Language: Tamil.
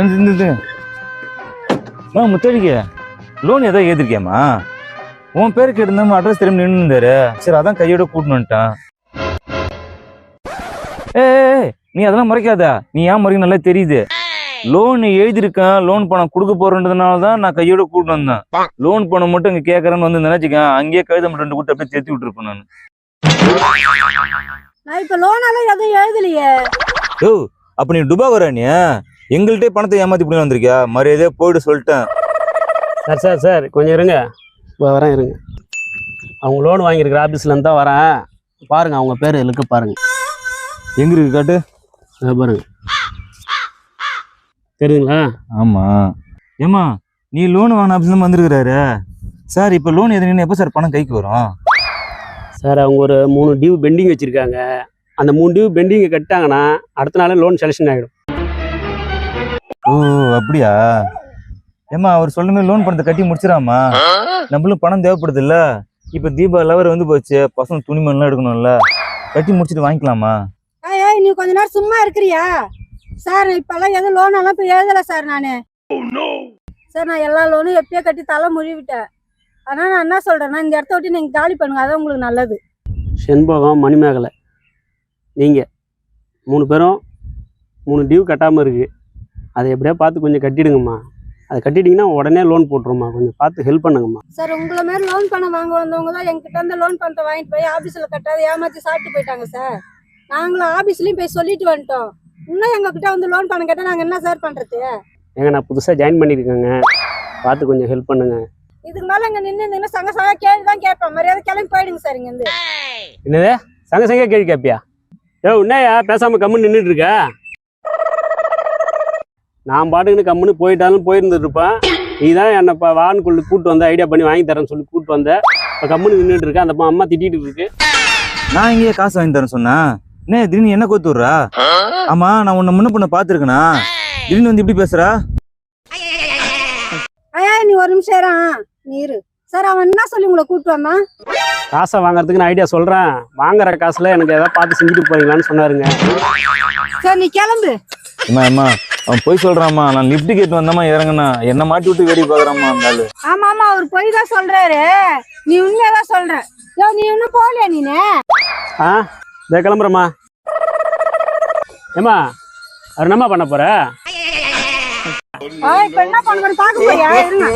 இது ஆ முத்தடிக்க. லோன் ஏதோ ஏதிருக்கியாமா உன் பேருக்கு இருந்தோம் அட்ரஸ் திரும்பி நின்று இருந்தாரு. சரி அதான் கையோட கூட்டின்னு வந்துட்டான். ஏய் நீ அதெல்லாம் மறைக்காத. நீ ஏன் மறைக்க நல்லா தெரியுது. லோன் எழுதியிருக்கேன். லோன் பணம் கொடுக்க போறேன்றதுனால தான் நான் கையோட கூட்டிட்டு வந்தேன். லோன் பணம் மட்டும் இங்க கேட்கறேன்னு வந்து நினைச்சுக்கேன் அங்கேயே கழுத மட்டும் ரெண்டு கூட்டு அப்படியே சேர்த்து விட்டுருப்பேன் நான். நான் இப்ப லோனால எதுவும் எழுதலையே. யோ அப்ப நீ டுபா வர நீ எங்கள்கிட்ட பணத்தை ஏமாத்தி பண்ணி வந்திருக்கியா? மரியாதையா போயிட்டு சொல்லிட்டேன். சார் சார் சார் கொஞ்சம் இருங்க. இப்போ வரேன் இருங்க. அவங்க லோன் வாங்கியிருக்கிற ஆஃபீஸ்லேருந்து தான் வரேன். பாருங்க அவங்க பேர் இருக்கு பாருங்க. எங்க இருக்கு காட்டு? இதை பாருங்க. தெரியுங்களா ஆமா. ஏமா நீ லோன் வாங்கின ஆஃபீஸ்ல வந்திருக்கிறாரு. சார் இப்போ லோன் எதுன்னு எப்போ சார் பணம் கைக்கு வரும்? சார் அவங்க ஒரு மூணு டியூ பெண்டிங் வச்சுருக்காங்க. அந்த மூணு டியூ பெண்டிங்கை கட்டாங்கன்னா அடுத்த நாளே லோன் செலெக்ஷன் ஆகிடும் ஓ அப்படியா? ஏமா அவர் சொல்லுமே லோன் பணத்தை கட்டி முடிச்சிடாமா நம்மளும் பணம் தேவைப்படுது இல்ல இப்போ தீபா லவர் வந்து போச்சு பசங்க துணிமணிலாம் எடுக்கணும்ல. கட்டி முடிச்சிட்டு வாங்கிக்கலாமா? ஏய், ஏய் நீ கொஞ்ச நேரம் சும்மா இருக்கிறியா? சார் இப்பெல்லாம் எதுவும் லோன் எல்லாம் இப்ப எழுதல சார் நானு. சார் நான் எல்லா லோனும் எப்பயோ கட்டி தலை முழுவிட்டேன் ஆனா நான் என்ன சொல்றேன்னா இந்த இடத்த விட்டு நீங்க காலி பண்ணுங்க அதான் உங்களுக்கு நல்லது. செண்பகம் மணிமேகலை. நீங்கள் மூணு பேரும் மூணு டியூ கட்டாமல் இருக்குது அதை எப்படியா பார்த்து கொஞ்சம் கட்டிடுங்கம்மா. அதை கட்டிட்டீங்கன்னா உடனே லோன் போட்டுருமா கொஞ்சம் பார்த்து ஹெல்ப் பண்ணுங்கம்மா. சார் உங்களை மாதிரி லோன் பணம் வாங்க வந்தவங்க தான் எங்கிட்ட இருந்து லோன் பணத்தை வாங்கிட்டு போய் ஆபீஸ்ல கட்டாத ஏமாத்தி சாப்பிட்டு போயிட்டாங்க சார். நாங்களும் ஆபீஸ்லயும் போய் சொல்லிட்டு வந்துட்டோம். இன்னும் எங்க கிட்ட வந்து லோன் பணம் கேட்டா நாங்க என்ன சார் பண்றது? ஏங்க நான் புதுசாக ஜாயின் பண்ணியிருக்கேங்க பார்த்து கொஞ்சம் ஹெல்ப் பண்ணுங்க. இதுக்கு மேல இங்க நின்று இருந்தீங்கன்னா சங்க சங்க கேள்வி தான் கேட்பேன். மரியாதை கிளம்பி போயிடுங்க சார் இங்க இருந்து என்னது? சங்க சங்க கேள்வி கேட்பியா ஏ என்னய்யா பேசாமல் கம்முன்னு நின்றுட்டு இருக்க. நான் பாட்டுக்குன்னு கம்முன்னு போயிட்டாலும் போயிருந்துட்டு இருப்பேன் நீ தான் என்னை இப்போ வான்குள்ள கூட்டு வந்த ஐடியா பண்ணி வாங்கி தரேன்னு சொல்லி கூட்டு வந்த. இப்போ கம்முன்னு நின்றுட்டு இருக்க அந்த அம்மா திட்டிட்டு இருக்கு. நான் இங்கேயே காசு வாங்கி தரேன் சொன்னேன் என்ன திடீர்னு என்ன கோத்து விட்றா? ஆமா நான் உன்னை முன்ன பொண்ணை பார்த்துருக்கேனா? திடீர்னு வந்து இப்படி பேசுறா? ஐயா நீ ஒரு நிமிஷம் இரு. ஆ, நீ இரு. சார் அவன் என்ன சொல்லி உங்களை கூப்பிட்டு வந்தான்? காசை வாங்குறதுக்கு நான் ஐடியா சொல்கிறேன் வாங்குற காசில் எனக்கு எதாவது பார்த்து செஞ்சுட்டு போறீங்களான்னு சொன்னாருங்க. சார் நீ கிளம்பு. அம்மா அம்மா. அவன் போய் சொல்றாம்மா நான் லிஃப்ட் கேட்டு வந்தம்மா இறங்குனா. என்ன மாட்டி விட்டு வேடி பாக்குறாம்மா அந்த ஆளு. ஆமா ஆமா அவர் பொய் தான் சொல்றாரு. நீ உண்மையதான் சொல்ற. யோ நீ இன்னும் போகலையா நீனு? ஆ இதை கிளம்புறேம்மா. ஏம்மா அவர் என்னம்மா பண்ண போற? ஆ, இப்ப என்ன பண்ணுவேன்னு பாக்க போறியா? இருங்க.